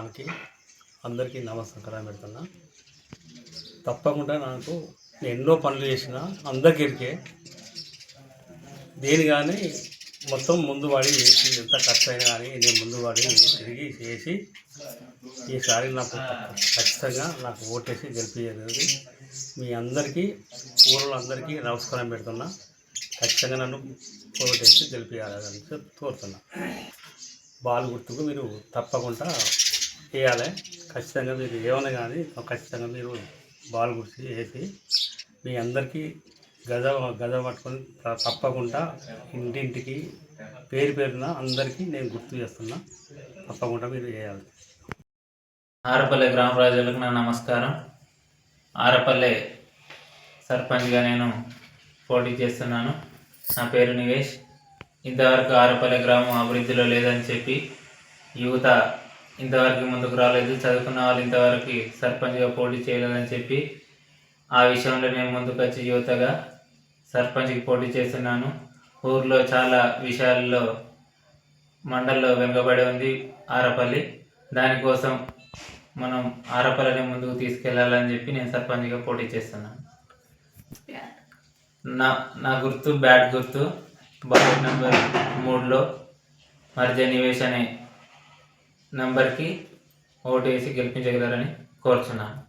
మనకి అందరికీ నమస్కారం పెడుతున్నా. తప్పకుండా నాకు ఎన్నో పనులు చేసిన అందరికీ దేని కానీ మొత్తం ముందు వాడి చేసి ఎంత ఖర్చు అయినా కానీ నేను ముందు వాడి తిరిగి చేసి ఈసారి నాకు ఖచ్చితంగా నాకు ఓటేసి గెలిపించేది మీ అందరికీ ఊళ్ళో అందరికీ నమస్కారం పెడుతున్నా. ఖచ్చితంగా నన్ను ఓటేసి గెలిపించాలని కోరుతున్నా. బాల్ గుర్తుకు మీరు తప్పకుండా చేయాలి. ఖచ్చితంగా మీరు ఏమైనా కానీ ఖచ్చితంగా మీరు బాల్ గుర్తు వేసి మీ అందరికీ గజ గజ పట్టుకొని తప్పకుండా ఇంటింటికి పేరు పేరున అందరికీ నేను గుర్తు చేస్తున్నా. తప్పకుండా మీరు చేయాలి. ఆరపల్లె గ్రామ ప్రజలకు నా నమస్కారం. ఆరపల్లె సర్పంచ్గా నేను పోటీ చేస్తున్నాను. నా పేరు నివేష్. ఇంతవరకు ఆరపల్లె గ్రామం అభివృద్ధిలో లేదని చెప్పి యువత ఇంతవరకు ముందుకు రాలేదు. చదువుకున్న వాళ్ళు ఇంతవరకు సర్పంచ్గా పోటీ చేయలేదని చెప్పి ఆ విషయంలో నేను ముందుకు వచ్చి యువతగా సర్పంచ్కి పోటీ చేస్తున్నాను. ఊర్లో చాలా విషయాల్లో మండల్లో వెనుకబడి ఉంది ఆరపల్లి. దానికోసం మనం ఆరపల్లిని ముందుకు తీసుకెళ్ళాలని చెప్పి నేను సర్పంచ్గా పోటీ చేస్తున్నాను. నా నా గుర్తు బ్యాట్ గుర్తు బకెట్ నెంబర్ మూడులో మర్జ నివేశ్ అనే నంబర్కి ఓటు వేసి గెలిపించగలరని కోరుచున్నాను.